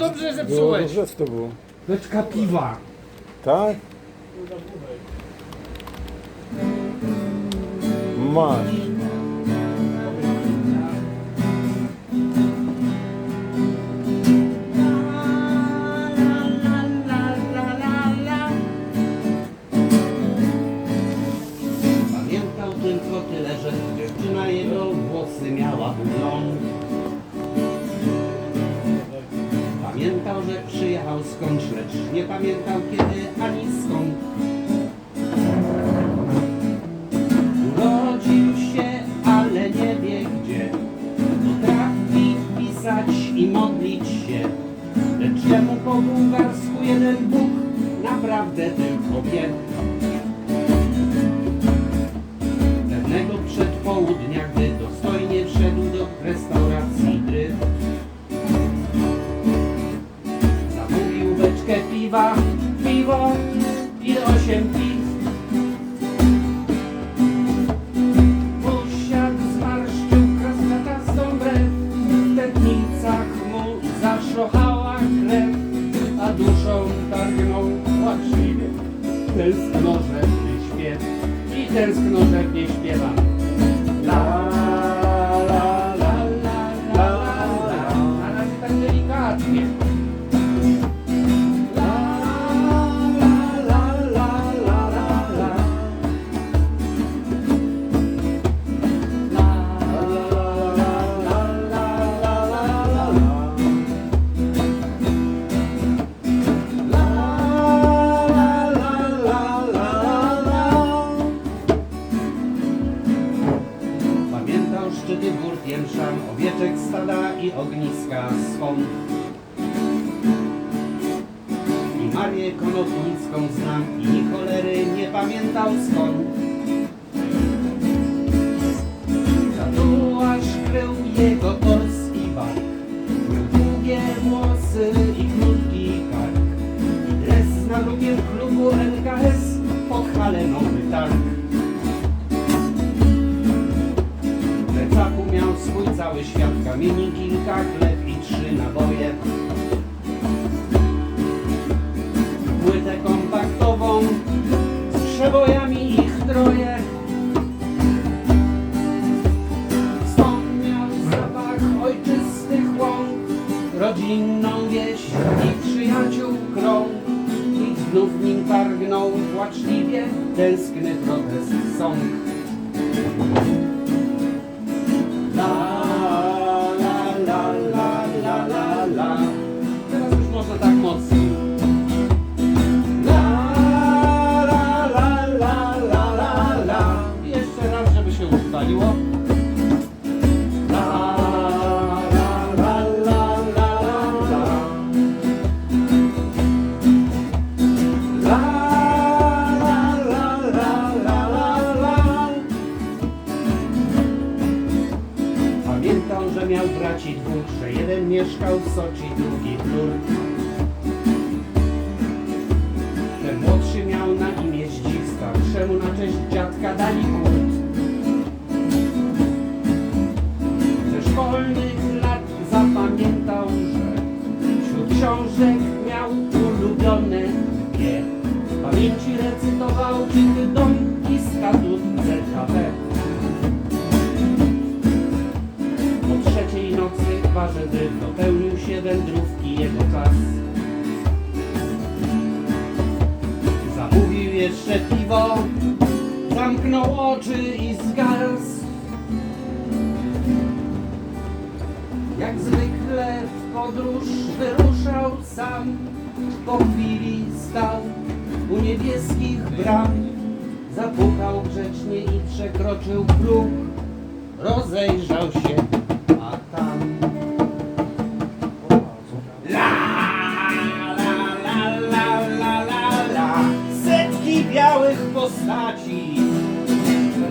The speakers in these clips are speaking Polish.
No dobrze, że Było zepsułeś. dobrze to było. Beczka piwa. Tak? Masz. Pamiętał tylko tyle, że dziewczyna jego włosy miała blond. Pamiętał, że przyjechał skądś, lecz nie pamiętał kiedy ani skąd. Urodził się, ale nie wie gdzie. Potrafi pisać i modlić się. Lecz czemu po bułgarsku jeden Bóg naprawdę tylko wie. Pewnego przedpołudnia, gdy dostojnie wszedł do restauracji Tęsknożerny śpiew i tęsknożernie śpiewam. Tiemszan, owieczek stada i ogniska swą. I Marię Konopnicką znam i cholery nie pamiętał skąd. Tatuaż krył jego tors i bark, miał długie włosy i krótki kark. Dres na lubię klubu LKS pod halenowy targ. Swój cały świat, kamieni kilka, chleb i trzy naboje. Płytę kompaktową z przebojami ich troje. Wspomniał zapach ojczystych łąk, rodzinną wieś i przyjaciół krąg. I znów nim targnął płaczliwie tęskny protest sąd. La Pamiętał, że miał braci dwóch, że jeden mieszkał w Soczi, drugi w Lourdes. W barze dryf dopełnił się wędrówki jego czas. Zamówił jeszcze piwo, zamknął oczy i zgarsł. Jak zwykle w podróż wyruszał sam, po chwili stał u niebieskich bram. Zapukał grzecznie i przekroczył próg, rozejrzał się,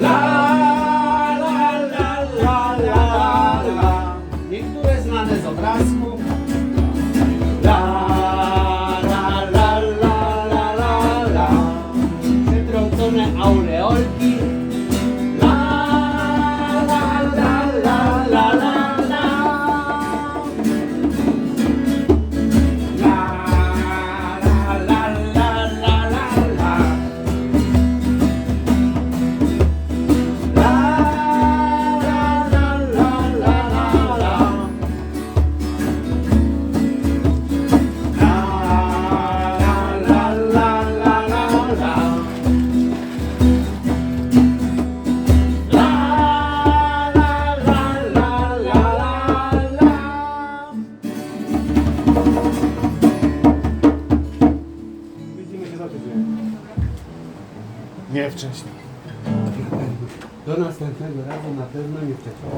La, la, la, la, la, la, niektóre znane z obrazku. Nie wcześniej. Do następnego razu na pewno nie wcześniej.